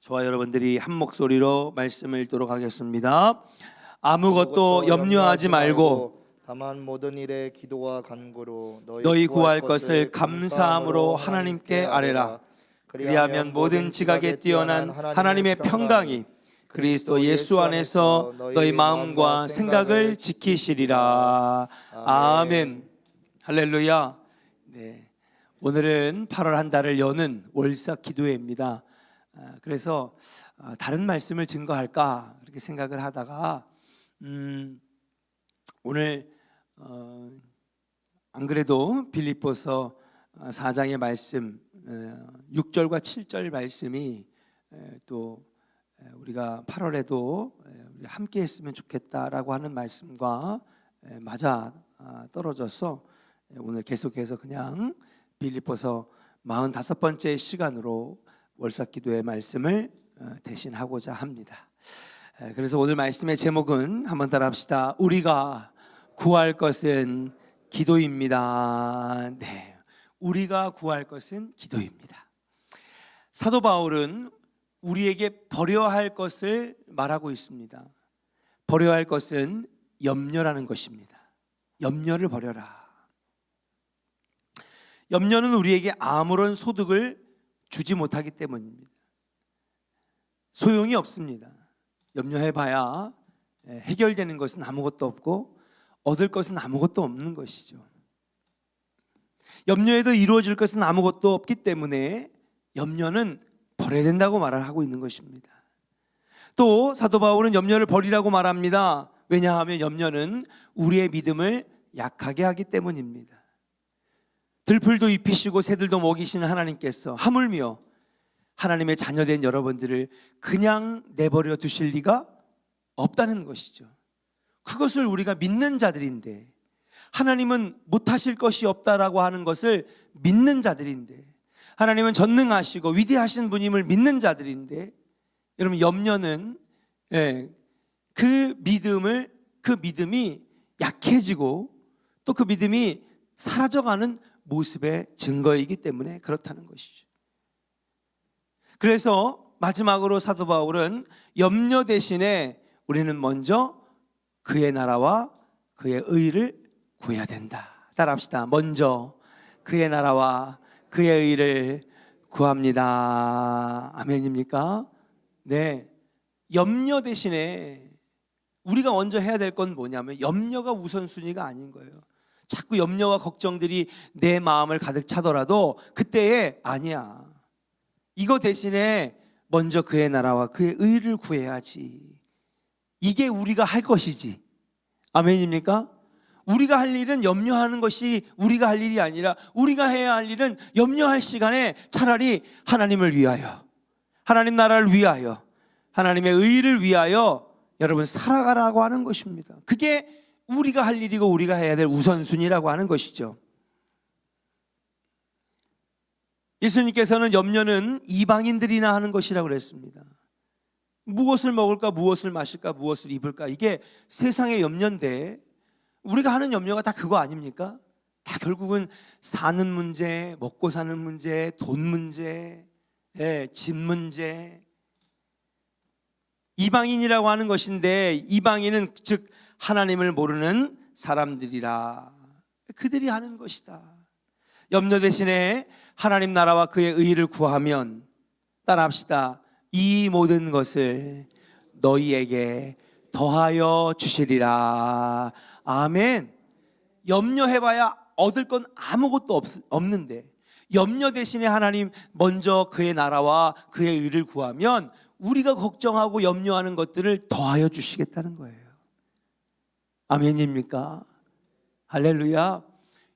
저와 여러분들이 한 목소리로 말씀을 읽도록 하겠습니다. 아무것도 염려하지 말고 다만 모든 일에 기도와 간구로 너희, 너희 구할 것을 감사함으로 하나님께 아뢰라. 그리하면 모든 지각에 뛰어난 하나님의 평강이 그리스도 예수 안에서 너희 마음과 생각을 지키시리라. 아멘. 할렐루야. 네. 오늘은 8월 한 달을 여는 월사 기도회입니다. 아, 그래서 아, 다른 말씀을 증거할까? 그렇게 생각을 하다가 음, 오늘 어, 안 그래도 빌립보서 4장의 말씀 6절과 7절 말씀이 에, 또 에, 우리가 8월에도 함께 했으면 좋겠다라고 하는 말씀과 에, 맞아 아, 떨어져서 에, 오늘 계속해서 그냥 빌립보서 45번째 시간으로 월삭 기도의 말씀을 어, 대신하고자 합니다. 에, 그래서 오늘 말씀의 제목은 한번 따라 합시다. 우리가 구할 것은 기도입니다. 네. 우리가 구할 것은 기도입니다. 사도 바울은 우리에게 버려야 할 것을 말하고 있습니다. 버려야 할 것은 염려라는 것입니다. 염려를 버려라. 염려는 우리에게 아무런 소득을 주지 못하기 때문입니다. 소용이 없습니다. 염려해봐야 해결되는 것은 아무것도 없고 얻을 것은 아무것도 없는 것이죠. 염려에도 이루어질 것은 아무것도 없기 때문에 염려는 버려야 된다고 말을 하고 있는 것입니다. 또 사도 바울은 염려를 버리라고 말합니다. 왜냐하면 염려는 우리의 믿음을 약하게 하기 때문입니다. 들풀도 입히시고 새들도 먹이시는 하나님께서 하물며 하나님의 자녀된 여러분들을 그냥 내버려 두실 리가 없다는 것이죠. 그것을 우리가 믿는 자들인데 하나님은 못하실 것이 없다라고 하는 것을 믿는 자들인데 하나님은 전능하시고 위대하신 분임을 믿는 자들인데 여러분 염려는 예, 그 믿음을 그 믿음이 약해지고 또 그 믿음이 사라져가는 모습의 증거이기 때문에 그렇다는 것이죠. 그래서 마지막으로 사도 바울은 염려 대신에 우리는 먼저 그의 나라와 그의 의를 구해야 된다. 따라합시다. 먼저 그의 나라와 그의 의를 구합니다. 아멘입니까? 네. 염려 대신에 우리가 먼저 해야 될 건 뭐냐면 염려가 우선순위가 아닌 거예요. 자꾸 염려와 걱정들이 내 마음을 가득 차더라도 그때에 아니야. 이거 대신에 먼저 그의 나라와 그의 의를 구해야지. 이게 우리가 할 것이지. 아멘입니까? 우리가 할 일은 염려하는 것이 우리가 할 일이 아니라 우리가 해야 할 일은 염려할 시간에 차라리 하나님을 위하여, 하나님 나라를 위하여, 하나님의 의를 위하여 여러분 살아가라고 하는 것입니다. 그게 우리가 할 일이고 우리가 해야 될 우선순위라고 하는 것이죠. 예수님께서는 염려는 이방인들이나 하는 것이라고 그랬습니다. 무엇을 먹을까, 무엇을 마실까, 무엇을 입을까 이게 세상의 염려인데 우리가 하는 염려가 다 그거 아닙니까? 다 결국은 사는 문제, 먹고 사는 문제, 돈 문제, 예, 집 문제. 이방인이라고 하는 것인데 이방인은 즉 하나님을 모르는 사람들이라 그들이 하는 것이다. 염려 대신에 하나님 나라와 그의 의를 구하면 따라합시다. 이 모든 것을 너희에게 더하여 주시리라. 아멘. 염려해봐야 얻을 건 아무것도 없, 없는데 염려 대신에 하나님 먼저 그의 나라와 그의 의를 구하면 우리가 걱정하고 염려하는 것들을 더하여 주시겠다는 거예요. 아멘입니까? 할렐루야.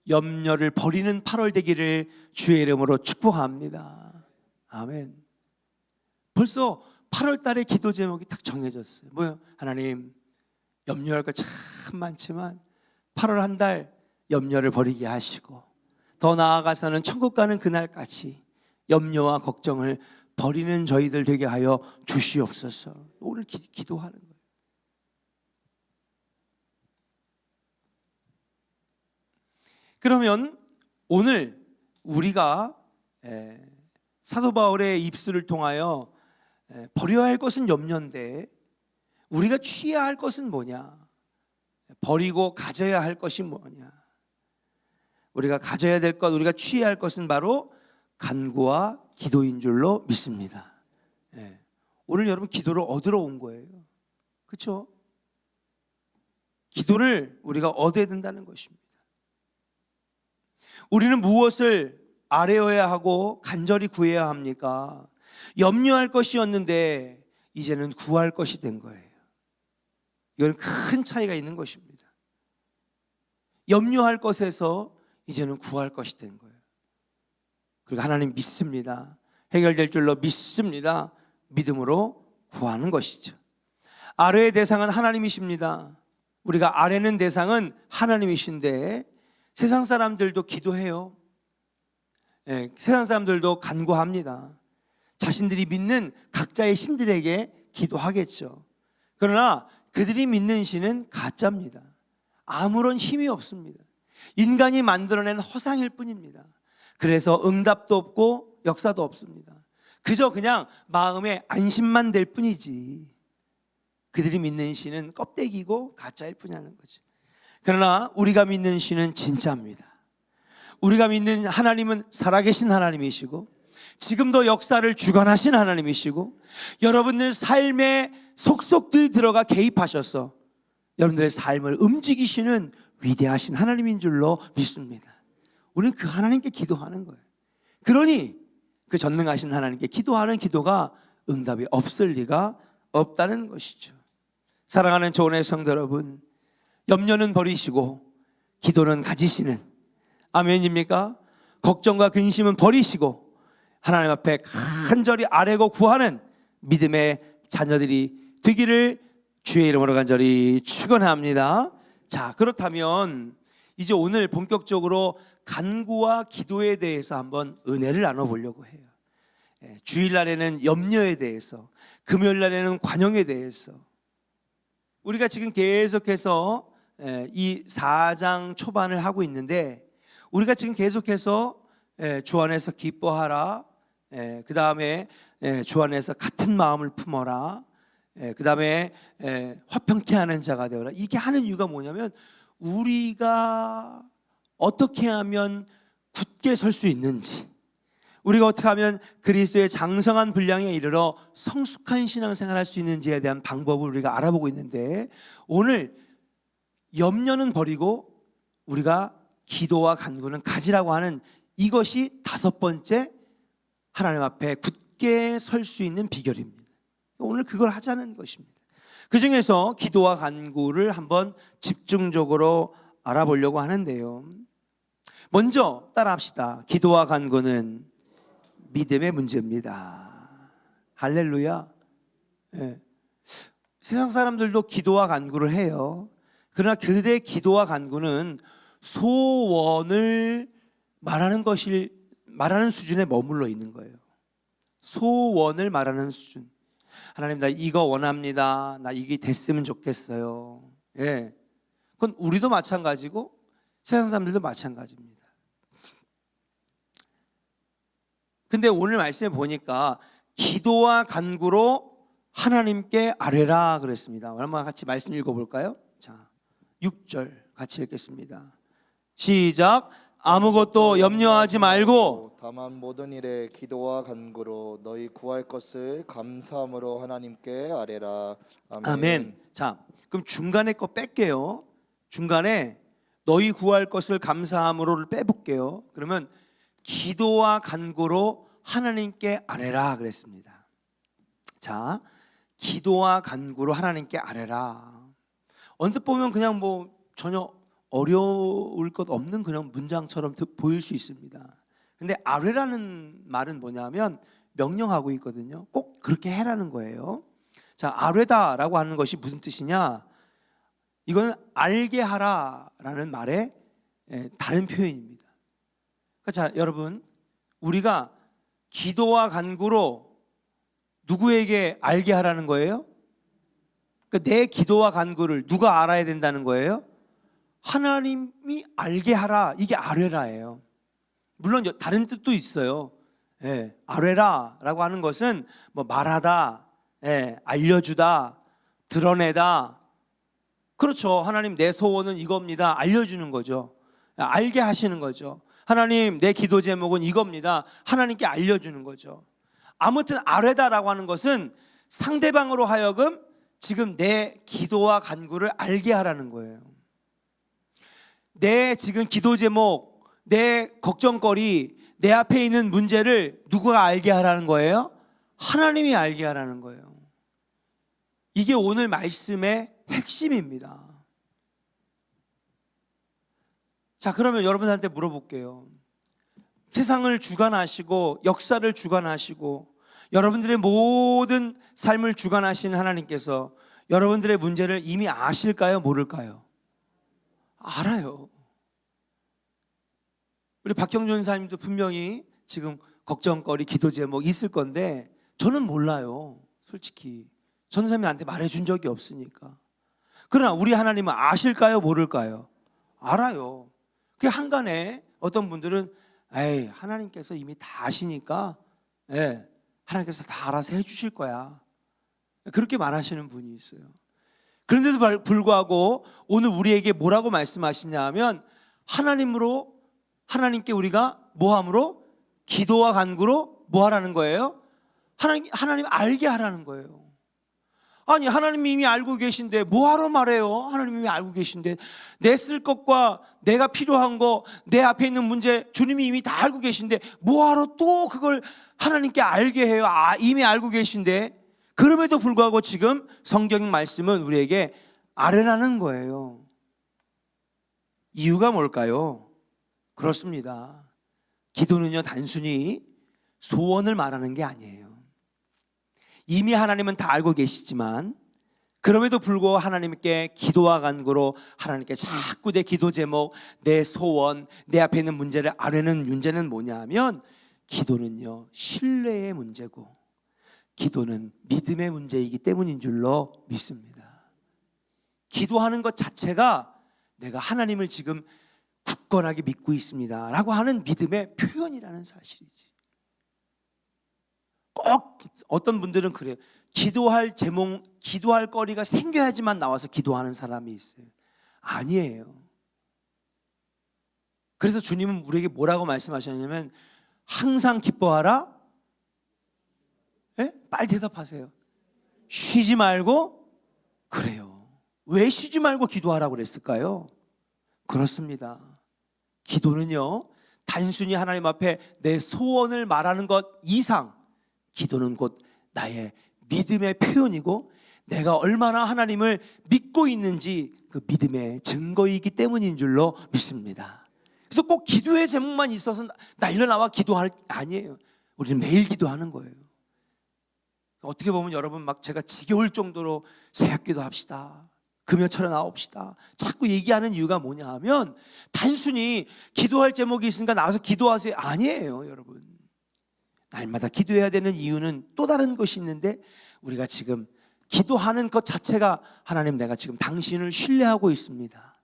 염려를 버리는 8월 되기를 주의 이름으로 축복합니다. 아멘. 벌써 8월 달에 기도 제목이 딱 정해졌어요. 뭐요? 하나님, 염려할 거 참 많지만 8월 한 달 염려를 버리게 하시고 더 나아가서는 천국 가는 그날까지 염려와 걱정을 버리는 저희들 되게 하여 주시옵소서. 오늘 기, 기도하는 거예요. 그러면 오늘 우리가 에, 사도 바울의 입술을 통하여 예, 버려야 할 것은 염려인데 우리가 취해야 할 것은 뭐냐? 버리고 가져야 할 것이 뭐냐? 우리가 가져야 될 것, 우리가 취해야 할 것은 바로 간구와 기도인 줄로 믿습니다. 예. 오늘 여러분 기도를 얻으러 온 거예요. 그렇죠? 기도를 우리가 얻어야 된다는 것입니다. 우리는 무엇을 아뢰어야 하고 간절히 구해야 합니까? 염려할 것이었는데 이제는 구할 것이 된 거예요. 이건 큰 차이가 있는 것입니다. 염려할 것에서 이제는 구할 것이 된 거예요. 그리고 하나님 믿습니다. 해결될 줄로 믿습니다. 믿음으로 구하는 것이죠. 아뢰의 대상은 하나님이십니다. 우리가 아뢰는 대상은 하나님이신데 세상 사람들도 기도해요. 예, 세상 사람들도 간구합니다. 자신들이 믿는 각자의 신들에게 기도하겠죠. 그러나 그들이 믿는 신은 가짜입니다. 아무런 힘이 없습니다. 인간이 만들어낸 허상일 뿐입니다. 그래서 응답도 없고 역사도 없습니다. 그저 그냥 마음에 안심만 될 뿐이지. 그들이 믿는 신은 껍데기고 가짜일 뿐이라는 거죠. 그러나 우리가 믿는 신은 진짜입니다. 우리가 믿는 하나님은 살아계신 하나님이시고 지금도 역사를 주관하신 하나님이시고 여러분들 삶에 속속들이 들어가 개입하셔서 여러분들의 삶을 움직이시는 위대하신 하나님인 줄로 믿습니다. 우리는 그 하나님께 기도하는 거예요. 그러니 그 전능하신 하나님께 기도하는 기도가 응답이 없을 리가 없다는 것이죠. 사랑하는 조은의 성도 여러분, 염려는 버리시고 기도는 가지시는 아멘입니까? 걱정과 근심은 버리시고 하나님 앞에 간절히 아뢰고 구하는 믿음의 자녀들이 되기를 주의 이름으로 간절히 축원합니다. 자, 그렇다면 이제 오늘 본격적으로 간구와 기도에 대해서 한번 은혜를 나눠 보려고 해요. 예, 주일날에는 염려에 대해서, 금요일날에는 관용에 대해서 우리가 지금 계속해서 예, 이 4장 초반을 하고 있는데 우리가 지금 계속해서 예, 주 안에서 기뻐하라. 그 다음에 주 안에서 같은 마음을 품어라. 그 다음에 화평케 하는 자가 되어라. 이게 하는 이유가 뭐냐면 우리가 어떻게 하면 굳게 설 수 있는지, 우리가 어떻게 하면 그리스도의 장성한 분량에 이르러 성숙한 신앙생활 할 수 있는지에 대한 방법을 우리가 알아보고 있는데 오늘 염려는 버리고 우리가 기도와 간구는 가지라고 하는 이것이 다섯 번째 하나님 앞에 굳게 설 수 있는 비결입니다. 오늘 그걸 하자는 것입니다. 그 중에서 기도와 간구를 한번 집중적으로 알아보려고 하는데요. 먼저 따라합시다. 기도와 간구는 믿음의 문제입니다. 할렐루야. 예. 세상 사람들도 기도와 간구를 해요. 그러나 그들의 기도와 간구는 소원을 말하는 것일 말하는 수준에 머물러 있는 거예요. 소원을 말하는 수준. 하나님 나 이거 원합니다. 나 이게 됐으면 좋겠어요. 예. 그건 우리도 마찬가지고 세상 사람들도 마찬가지입니다. 근데 오늘 말씀에 보니까 기도와 간구로 하나님께 아뢰라 그랬습니다. 얼마 같이 말씀 읽어 볼까요? 자, 6절 같이 읽겠습니다. 시작. 아무것도 염려하지 말고 다만 모든 일에 기도와 간구로 너희 구할 것을 감사함으로 하나님께 아뢰라. 아멘. 아멘. 자, 그럼 중간에 거 뺄게요. 중간에 너희 구할 것을 감사함으로를 빼볼게요. 그러면 기도와 간구로 하나님께 아뢰라 그랬습니다. 자, 기도와 간구로 하나님께 아뢰라. 언뜻 보면 그냥 뭐 전혀 어려울 것 없는 그런 문장처럼 드- 보일 수 있습니다. 근데 아뢰라는 말은 뭐냐면 명령하고 있거든요. 꼭 그렇게 해라는 거예요. 자, 아뢰다라고 하는 것이 무슨 뜻이냐? 이거는 알게 하라라는 말의 예, 다른 표현입니다. 그러니까 자, 여러분, 우리가 기도와 간구로 누구에게 알게 하라는 거예요? 그러니까 내 기도와 간구를 누가 알아야 된다는 거예요? 하나님이 알게 하라. 이게 아뢰라예요. 물론 여- 다른 뜻도 있어요. 예, 아뢰라라고 하는 것은 뭐 말하다, 예, 알려주다, 드러내다. 그렇죠. 하나님 내 소원은 이겁니다. 알려주는 거죠. 알게 하시는 거죠. 하나님 내 기도 제목은 이겁니다. 하나님께 알려주는 거죠. 아무튼 아뢰다라고 하는 것은 상대방으로 하여금 지금 내 기도와 간구를 알게 하라는 거예요. 내 지금 기도 제목, 내 걱정거리, 내 앞에 있는 문제를 누구가 알게 하라는 거예요? 하나님이 알게 하라는 거예요. 이게 오늘 말씀의 핵심입니다. 자, 그러면 여러분한테 물어볼게요. 세상을 주관하시고 역사를 주관하시고 여러분들의 모든 삶을 주관하신 하나님께서 여러분들의 문제를 이미 아실까요? 모를까요? 알아요. 우리 박경준 사님도 분명히 지금 걱정거리, 기도 제목 있을 건데 저는 몰라요. 솔직히 전사님한테 말해준 적이 없으니까. 그러나 우리 하나님은 아실까요? 모를까요? 알아요. 그 한간에 어떤 분들은 에이 하나님께서 이미 다 아시니까 예, 하나님께서 다 알아서 해주실 거야. 그렇게 말하시는 분이 있어요. 그런데도 불- 불구하고 오늘 우리에게 뭐라고 말씀하시냐 하면 하나님으로 하나님께 우리가 뭐함으로 기도와 간구로 뭐 하라는 거예요? 하나님 하나님 알게 하라는 거예요. 아니 하나님이 이미 알고 계신데 뭐하러 말해요? 하나님이 이미 알고 계신데 내 쓸 것과 내가 필요한 거 내 앞에 있는 문제 주님이 이미 다 알고 계신데 뭐하러 또 그걸 하나님께 알게 해요? 아 이미 알고 계신데 그럼에도 불구하고 지금 성경 말씀은 우리에게 아뢰라는 거예요. 이유가 뭘까요? 그렇습니다. 기도는요 단순히 소원을 말하는 게 아니에요. 이미 하나님은 다 알고 계시지만 그럼에도 불구하고 하나님께 기도와 간구로 하나님께 자꾸 내 기도 제목, 내 소원, 내 앞에 있는 문제를 아뢰는 문제는 뭐냐면 기도는요 신뢰의 문제고 기도는 믿음의 문제이기 때문인 줄로 믿습니다. 기도하는 것 자체가 내가 하나님을 지금 굳건하게 믿고 있습니다라고 하는 믿음의 표현이라는 사실이지. 꼭 어떤 분들은 그래요. 기도할 제목, 기도할 거리가 생겨야지만 나와서 기도하는 사람이 있어요. 아니에요. 그래서 주님은 우리에게 뭐라고 말씀하셨냐면 항상 기뻐하라. 예? 빨리 대답하세요. 쉬지 말고 그래요. 왜 쉬지 말고 기도하라고 그랬을까요? 그렇습니다. 기도는요, 단순히 하나님 앞에 내 소원을 말하는 것 이상, 기도는 곧 나의 믿음의 표현이고, 내가 얼마나 하나님을 믿고 있는지 그 믿음의 증거이기 때문인 줄로 믿습니다. 그래서 꼭 기도의 제목만 있어서 날려 나와 기도할 아니에요. 우리는 매일 기도하는 거예요. 어떻게 보면 여러분 막 제가 지겨울 정도로 새벽기도 합시다. 금요철에 나옵시다. 자꾸 얘기하는 이유가 뭐냐 하면 단순히 기도할 제목이 있으니까 나와서 기도하세요. 아니에요, 여러분. 날마다 기도해야 되는 이유는 또 다른 것이 있는데 우리가 지금 기도하는 것 자체가 하나님 내가 지금 당신을 신뢰하고 있습니다.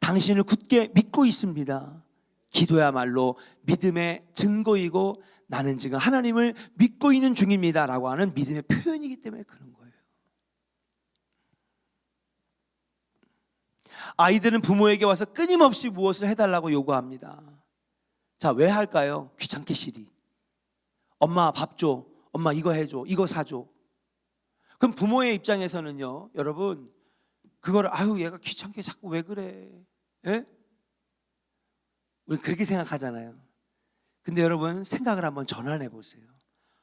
당신을 굳게 믿고 있습니다. 기도야말로 믿음의 증거이고 나는 지금 하나님을 믿고 있는 중입니다 라고 하는 믿음의 표현이기 때문에 그런 거예요. 아이들은 부모에게 와서 끊임없이 무엇을 해달라고 요구합니다. 자, 왜 할까요? 귀찮게 시리. 엄마 밥 줘. 엄마 이거 해줘. 이거 사줘. 그럼 부모의 입장에서는요, 여러분, 그거를, 아유, 얘가 귀찮게 자꾸 왜 그래? 예? 우리 그렇게 생각하잖아요. 근데 여러분, 생각을 한번 전환해 보세요.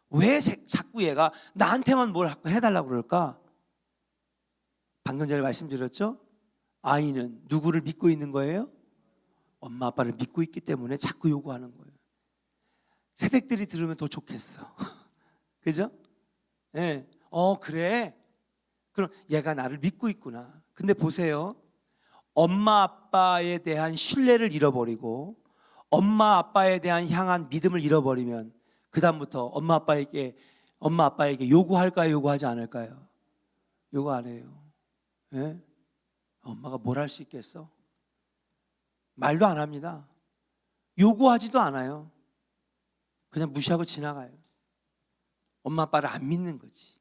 왜 세- 자꾸 얘가 나한테만 뭘 해달라고 그럴까? 방금 전에 말씀드렸죠? 아이는 누구를 믿고 있는 거예요? 엄마 아빠를 믿고 있기 때문에 자꾸 요구하는 거예요. 새댁들이 들으면 더 좋겠어. 그죠? 예. 네. 어, 그래. 그럼 얘가 나를 믿고 있구나. 근데 보세요. 엄마 아빠에 대한 신뢰를 잃어버리고 엄마 아빠에 대한 향한 믿음을 잃어버리면 그다음부터 엄마 아빠에게 엄마 아빠에게 요구할까요? 요구하지 않을까요? 요구 안 해요. 예? 엄마가 뭘 할 수 있겠어? 말도 안 합니다. 요구하지도 않아요. 그냥 무시하고 지나가요. 엄마 아빠를 안 믿는 거지.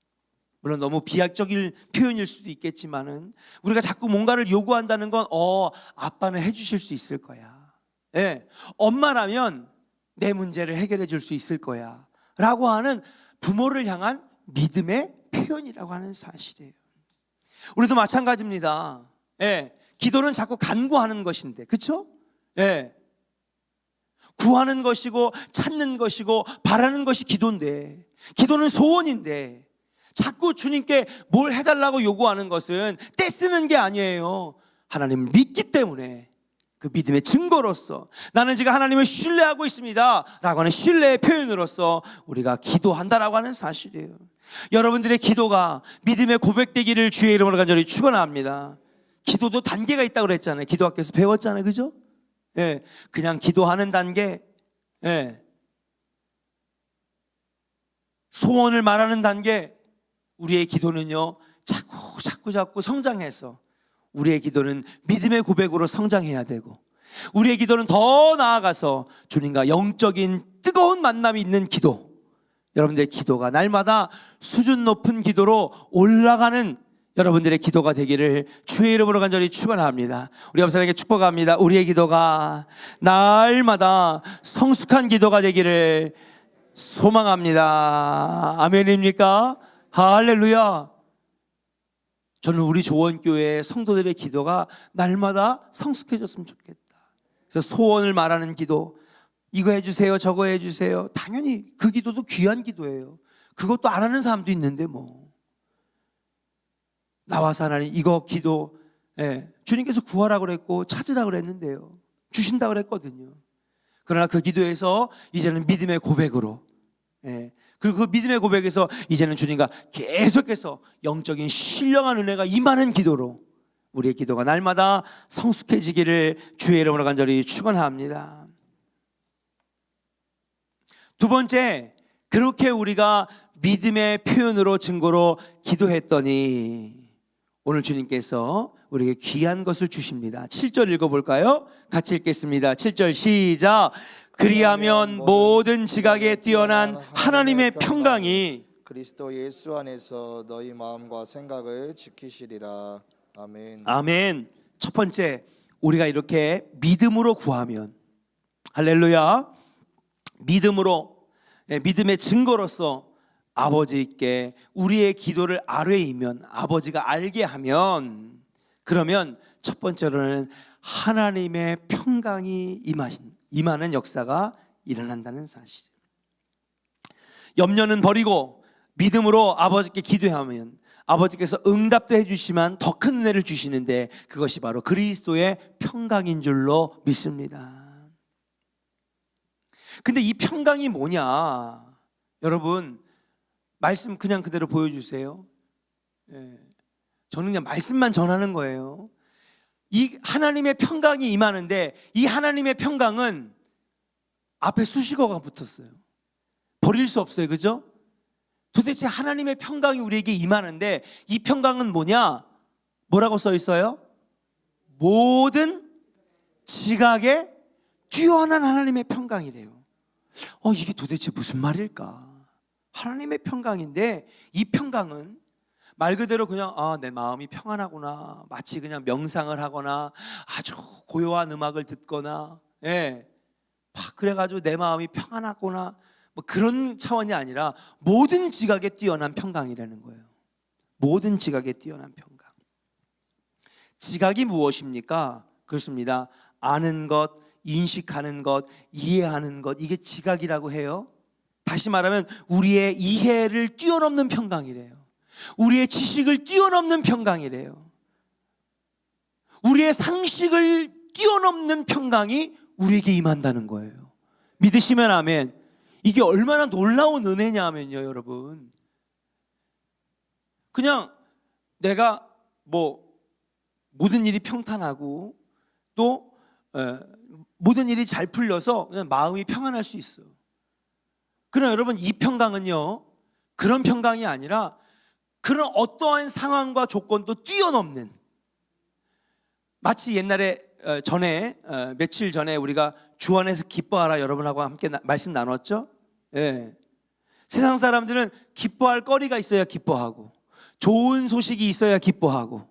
물론 너무 비약적인 표현일 수도 있겠지만은 우리가 자꾸 뭔가를 요구한다는 건 어, 아빠는 해 주실 수 있을 거야. 예. 엄마라면 내 문제를 해결해 줄 수 있을 거야. 라고 하는 부모를 향한 믿음의 표현이라고 하는 사실이에요. 우리도 마찬가지입니다. 예. 기도는 자꾸 간구하는 것인데. 그렇죠? 예. 구하는 것이고 찾는 것이고 바라는 것이 기도인데 기도는 소원인데 자꾸 주님께 뭘 해달라고 요구하는 것은 떼쓰는 게 아니에요. 하나님을 믿기 때문에 그 믿음의 증거로서 나는 지금 하나님을 신뢰하고 있습니다. 라고 하는 신뢰의 표현으로서 우리가 기도한다라고 하는 사실이에요. 여러분들의 기도가 믿음의 고백되기를 주의 이름으로 간절히 축원합니다. 기도도 단계가 있다고 그랬잖아요. 기도학교에서 배웠잖아요. 그죠? 예. 그냥 기도하는 단계. 예. 소원을 말하는 단계. 우리의 기도는요. 자꾸 자꾸 자꾸 성장해서 우리의 기도는 믿음의 고백으로 성장해야 되고 우리의 기도는 더 나아가서 주님과 영적인 뜨거운 만남이 있는 기도. 여러분들의 기도가 날마다 수준 높은 기도로 올라가는 여러분들의 기도가 되기를 주의 이름으로 간절히 축원합니다. 우리 감사에게 축복합니다. 우리의 기도가 날마다 성숙한 기도가 되기를 소망합니다. 아멘입니까? 할렐루야. 저는 우리 조원교회 성도들의 기도가 날마다 성숙해졌으면 좋겠다. 그래서 소원을 말하는 기도, 이거 해주세요, 저거 해주세요. 당연히 그 기도도 귀한 기도예요. 그것도 안 하는 사람도 있는데 뭐. 나와서 하나님 이거 기도, 예, 주님께서 구하라 그랬고 찾으라 그랬는데요. 주신다 그랬거든요. 그러나 그 기도에서 이제는 믿음의 고백으로, 예, 그리고 그 믿음의 고백에서 이제는 주님과 계속해서 영적인 신령한 은혜가 임하는 기도로 우리의 기도가 날마다 성숙해지기를 주의 이름으로 간절히 축원합니다. 두 번째, 그렇게 우리가 믿음의 표현으로 증거로 기도했더니 오늘 주님께서 우리에게 귀한 것을 주십니다. 7절 읽어볼까요? 같이 읽겠습니다. 7절 시작. 그리하면 모든 지각에 뛰어난 하나님의 평강이 그리스도 예수 안에서 너희 마음과 생각을 지키시리라. 아멘. 아멘. 첫 번째, 우리가 이렇게 믿음으로 구하면 할렐루야. 믿음으로 예, 믿음의 증거로서 아버지께 우리의 기도를 아뢰이면 아버지가 알게 하면 그러면 첫 번째로는 하나님의 평강이 임하신 임하는 역사가 일어난다는 사실. 염려는 버리고 믿음으로 아버지께 기도하면 아버지께서 응답도 해주시면 더큰 은혜를 주시는데 그것이 바로 그리스도의 평강인 줄로 믿습니다. 근데 이 평강이 뭐냐? 여러분 말씀 그냥 그대로 보여주세요. 예. 저는 그냥 말씀만 전하는 거예요. 이 하나님의 평강이 임하는데 이 하나님의 평강은 앞에 수식어가 붙었어요. 버릴 수 없어요. 그죠? 도대체 하나님의 평강이 우리에게 임하는데 이 평강은 뭐냐? 뭐라고 써 있어요? 모든 지각에 뛰어난 하나님의 평강이래요. 어, 이게 도대체 무슨 말일까? 하나님의 평강인데 이 평강은 말 그대로 그냥 아, 내 마음이 평안하구나. 마치 그냥 명상을 하거나 아주 고요한 음악을 듣거나 예. 막 그래가지고 내 마음이 평안하구나. 뭐 그런 차원이 아니라 모든 지각에 뛰어난 평강이라는 거예요. 모든 지각에 뛰어난 평강. 지각이 무엇입니까? 그렇습니다. 아는 것, 인식하는 것, 이해하는 것 이게 지각이라고 해요. 다시 말하면 우리의 이해를 뛰어넘는 평강이래요. 우리의 지식을 뛰어넘는 평강이래요. 우리의 상식을 뛰어넘는 평강이 우리에게 임한다는 거예요. 믿으시면 아멘. 이게 얼마나 놀라운 은혜냐 하면요, 여러분. 그냥 내가 뭐 모든 일이 평탄하고 또 에, 모든 일이 잘 풀려서 그냥 마음이 평안할 수 있어. 그러나 여러분 이 평강은요 그런 평강이 아니라 그런 어떠한 상황과 조건도 뛰어넘는 마치 옛날에 어, 전에 어, 며칠 전에 우리가 주 안에서 기뻐하라 여러분하고 함께 나- 말씀 나눴죠. 예. 세상 사람들은 기뻐할 거리가 있어야 기뻐하고 좋은 소식이 있어야 기뻐하고,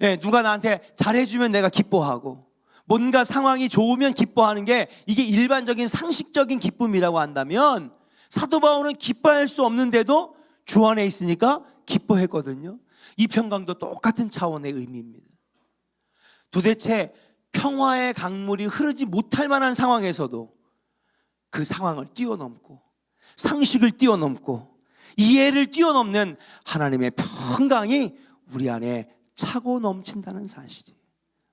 예, 누가 나한테 잘해주면 내가 기뻐하고, 뭔가 상황이 좋으면 기뻐하는 게 이게 일반적인 상식적인 기쁨이라고 한다면 사도 바울은 기뻐할 수 없는데도 주 안에 있으니까 기뻐했거든요. 이 평강도 똑같은 차원의 의미입니다. 도대체 평화의 강물이 흐르지 못할 만한 상황에서도 그 상황을 뛰어넘고 상식을 뛰어넘고 이해를 뛰어넘는 하나님의 평강이 우리 안에 차고 넘친다는 사실이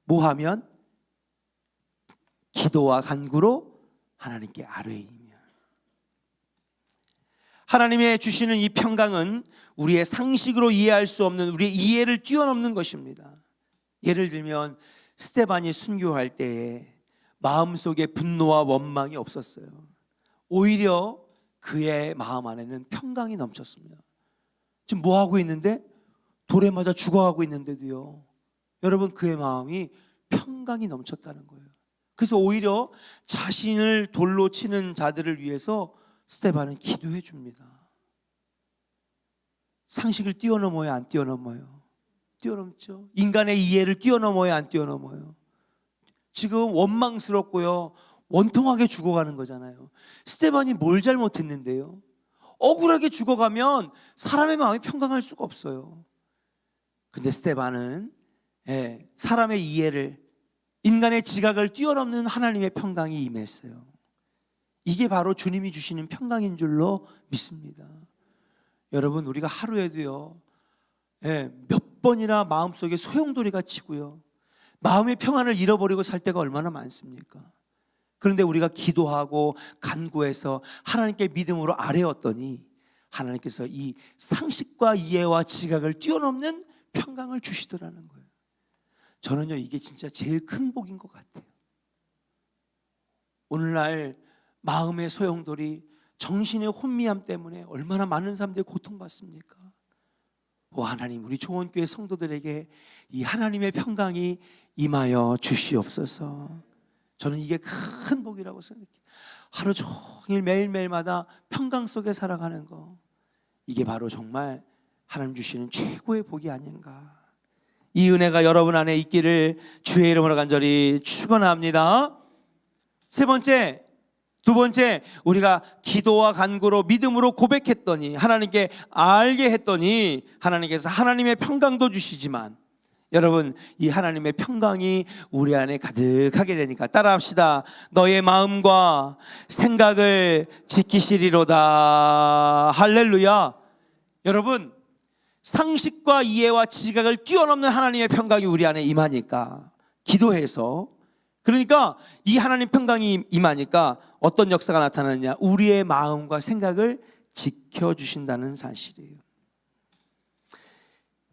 뭐 하면 기도와 간구로 하나님께 아뢰이며 하나님의 주시는 이 평강은 우리의 상식으로 이해할 수 없는 우리의 이해를 뛰어넘는 것입니다. 예를 들면 스테반이 순교할 때에 마음속에 분노와 원망이 없었어요. 오히려 그의 마음 안에는 평강이 넘쳤습니다. 지금 뭐 하고 있는데 돌에 맞아 죽어가고 있는데도요. 여러분 그의 마음이 평강이 넘쳤다는 거예요. 그래서 오히려 자신을 돌로 치는 자들을 위해서 스테반은 기도해 줍니다. 상식을 뛰어넘어요, 안 뛰어넘어요? 뛰어넘죠. 인간의 이해를 뛰어넘어요, 안 뛰어넘어요? 지금 원망스럽고요, 원통하게 죽어가는 거잖아요. 스테반이 뭘 잘못했는데요? 억울하게 죽어가면 사람의 마음이 평강할 수가 없어요. 근데 스테반은 예, 사람의 이해를 인간의 지각을 뛰어넘는 하나님의 평강이 임했어요. 이게 바로 주님이 주시는 평강인 줄로 믿습니다. 여러분 우리가 하루에도요 예, 몇 번이나 마음속에 소용돌이가 치고요 마음의 평안을 잃어버리고 살 때가 얼마나 많습니까? 그런데 우리가 기도하고 간구해서 하나님께 믿음으로 아뢰었더니 하나님께서 이 상식과 이해와 지각을 뛰어넘는 평강을 주시더라는 거예요. 저는요 이게 진짜 제일 큰 복인 것 같아요. 오늘날 마음의 소용돌이, 정신의 혼미함 때문에 얼마나 많은 사람들이 고통받습니까? 오 하나님 우리 조원교회 성도들에게 이 하나님의 평강이 임하여 주시옵소서. 저는 이게 큰 복이라고 생각해요. 하루 종일 매일매일마다 평강 속에 살아가는 거 이게 바로 정말 하나님 주시는 최고의 복이 아닌가. 이 은혜가 여러분 안에 있기를 주의 이름으로 간절히 축원합니다. 세 번째, 두 번째 우리가 기도와 간구로 믿음으로 고백했더니 하나님께 알게 했더니 하나님께서 하나님의 평강도 주시지만 여러분 이 하나님의 평강이 우리 안에 가득하게 되니까 따라합시다. 너의 마음과 생각을 지키시리로다. 할렐루야. 여러분 상식과 이해와 지각을 뛰어넘는 하나님의 평강이 우리 안에 임하니까 기도해서 그러니까 이 하나님 평강이 임하니까 어떤 역사가 나타나느냐 우리의 마음과 생각을 지켜주신다는 사실이에요.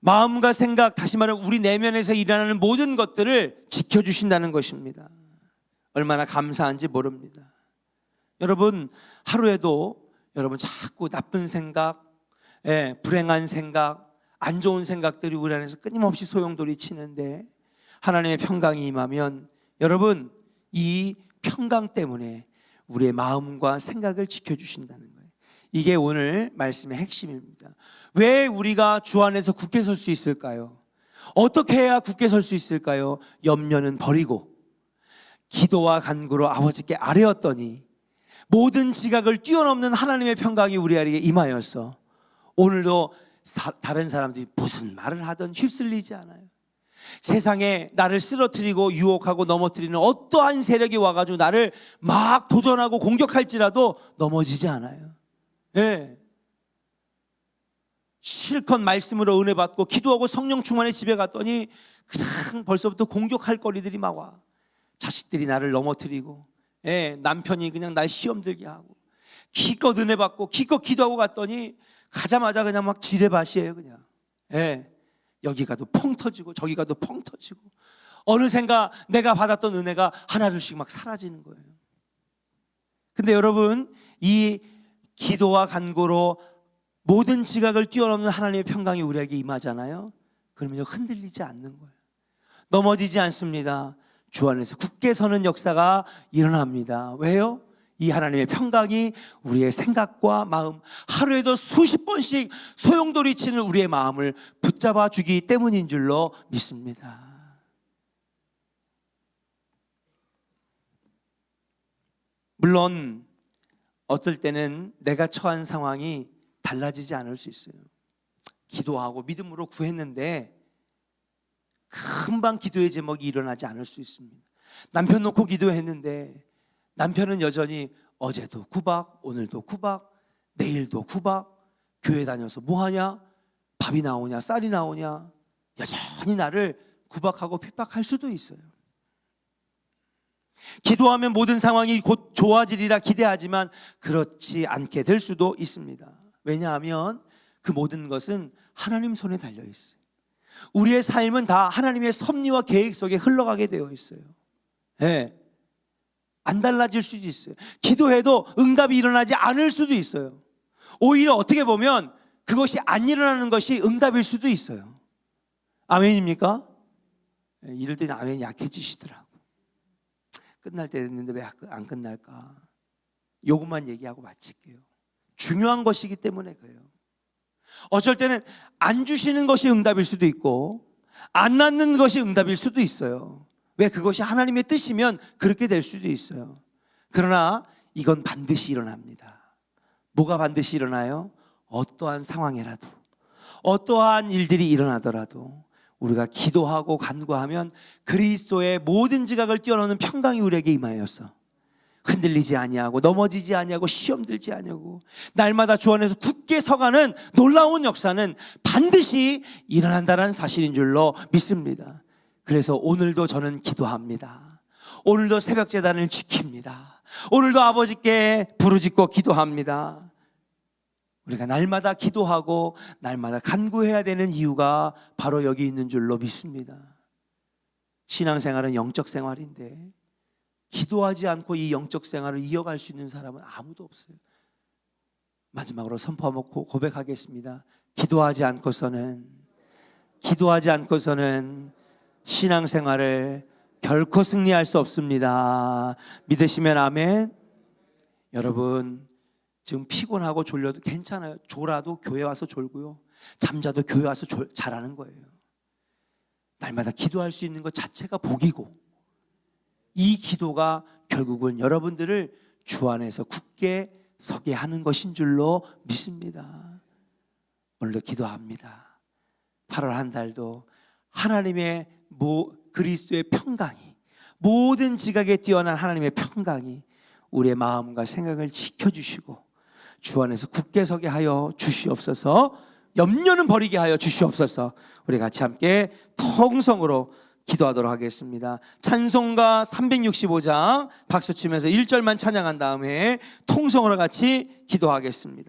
마음과 생각 다시 말해 우리 내면에서 일어나는 모든 것들을 지켜주신다는 것입니다. 얼마나 감사한지 모릅니다. 여러분 하루에도 여러분 자꾸 나쁜 생각, 예, 불행한 생각, 안 좋은 생각들이 우리 안에서 끊임없이 소용돌이 치는데 하나님의 평강이 임하면 여러분 이 평강 때문에 우리의 마음과 생각을 지켜주신다는 거예요. 이게 오늘 말씀의 핵심입니다. 왜 우리가 주 안에서 굳게 설 수 있을까요? 어떻게 해야 굳게 설 수 있을까요? 염려는 버리고 기도와 간구로 아버지께 아뢰었더니 모든 지각을 뛰어넘는 하나님의 평강이 우리에게 임하여서 오늘도 사- 다른 사람들이 무슨 말을 하든 휩쓸리지 않아요. 세상에 나를 쓰러뜨리고 유혹하고 넘어뜨리는 어떠한 세력이 와가지고 나를 막 도전하고 공격할지라도 넘어지지 않아요. 예. 실컷 말씀으로 은혜 받고 기도하고 성령 충만의 집에 갔더니 그냥 벌써부터 공격할 거리들이 막 와. 자식들이 나를 넘어뜨리고, 예, 남편이 그냥 날 시험 들게 하고, 기껏 은혜 받고 기껏 기도하고 갔더니 가자마자 그냥 막 지뢰밭이에요, 그냥. 예. 여기 가도 펑 터지고 저기 가도 펑 터지고 어느샌가 내가 받았던 은혜가 하나둘씩 막 사라지는 거예요. 근데 여러분 이 기도와 간구로 모든 지각을 뛰어넘는 하나님의 평강이 우리에게 임하잖아요. 그러면 흔들리지 않는 거예요. 넘어지지 않습니다. 주 안에서 굳게 서는 역사가 일어납니다. 왜요? 이 하나님의 평강이 우리의 생각과 마음 하루에도 수십 번씩 소용돌이 치는 우리의 마음을 붙잡아 주기 때문인 줄로 믿습니다. 물론 어떨 때는 내가 처한 상황이 달라지지 않을 수 있어요. 기도하고 믿음으로 구했는데 금방 기도의 제목이 일어나지 않을 수 있습니다. 남편 놓고 기도했는데 남편은 여전히 어제도 구박, 오늘도 구박, 내일도 구박, 교회 다녀서 뭐 하냐? 밥이 나오냐? 쌀이 나오냐? 여전히 나를 구박하고 핍박할 수도 있어요. 기도하면 모든 상황이 곧 좋아지리라 기대하지만 그렇지 않게 될 수도 있습니다. 왜냐하면 그 모든 것은 하나님 손에 달려 있어요. 우리의 삶은 다 하나님의 섭리와 계획 속에 흘러가게 되어 있어요. 예. 안 달라질 수도 있어요. 기도해도 응답이 일어나지 않을 수도 있어요. 오히려 어떻게 보면 그것이 안 일어나는 것이 응답일 수도 있어요. 아멘입니까? 예, 이럴 때는 아멘이 약해지시더라고. 끝날 때 됐는데 왜 안 끝날까? 요것만 얘기하고 마칠게요. 중요한 것이기 때문에 그래요. 어쩔 때는 안 주시는 것이 응답일 수도 있고 안 낳는 것이 응답일 수도 있어요. 왜 그것이 하나님의 뜻이면 그렇게 될 수도 있어요. 그러나 이건 반드시 일어납니다. 뭐가 반드시 일어나요? 어떠한 상황이라도 어떠한 일들이 일어나더라도 우리가 기도하고 간구하면 그리스도의 모든 지각을 뛰어넘는 평강이 우리에게 임하였어. 흔들리지 아니하고 넘어지지 아니하고 시험 들지 아니하고 날마다 주 안에서 굳게 서가는 놀라운 역사는 반드시 일어난다는 사실인 줄로 믿습니다. 그래서 오늘도 저는 기도합니다. 오늘도 새벽 재단을 지킵니다. 오늘도 아버지께 부르짖고 기도합니다. 우리가 날마다 기도하고 날마다 간구해야 되는 이유가 바로 여기 있는 줄로 믿습니다. 신앙생활은 영적 생활인데 기도하지 않고 이 영적 생활을 이어갈 수 있는 사람은 아무도 없어요. 마지막으로 선포하고 고백하겠습니다. 기도하지 않고서는 기도하지 않고서는 신앙생활을 결코 승리할 수 없습니다. 믿으시면 아멘. 여러분 지금 피곤하고 졸려도 괜찮아요. 졸아도 교회 와서 졸고요. 잠자도 교회 와서 졸, 잘하는 거예요. 날마다 기도할 수 있는 것 자체가 복이고 이 기도가 결국은 여러분들을 주 안에서 굳게 서게 하는 것인 줄로 믿습니다. 오늘도 기도합니다. 8월 한 달도 하나님의 모, 그리스도의 평강이 모든 지각에 뛰어난 하나님의 평강이 우리의 마음과 생각을 지켜주시고 주 안에서 굳게 서게 하여 주시옵소서 염려는 버리게 하여 주시옵소서 우리 같이 함께 통성으로 기도하도록 하겠습니다. 찬송가 365장 박수 치면서 1절만 찬양한 다음에 통성으로 같이 기도하겠습니다.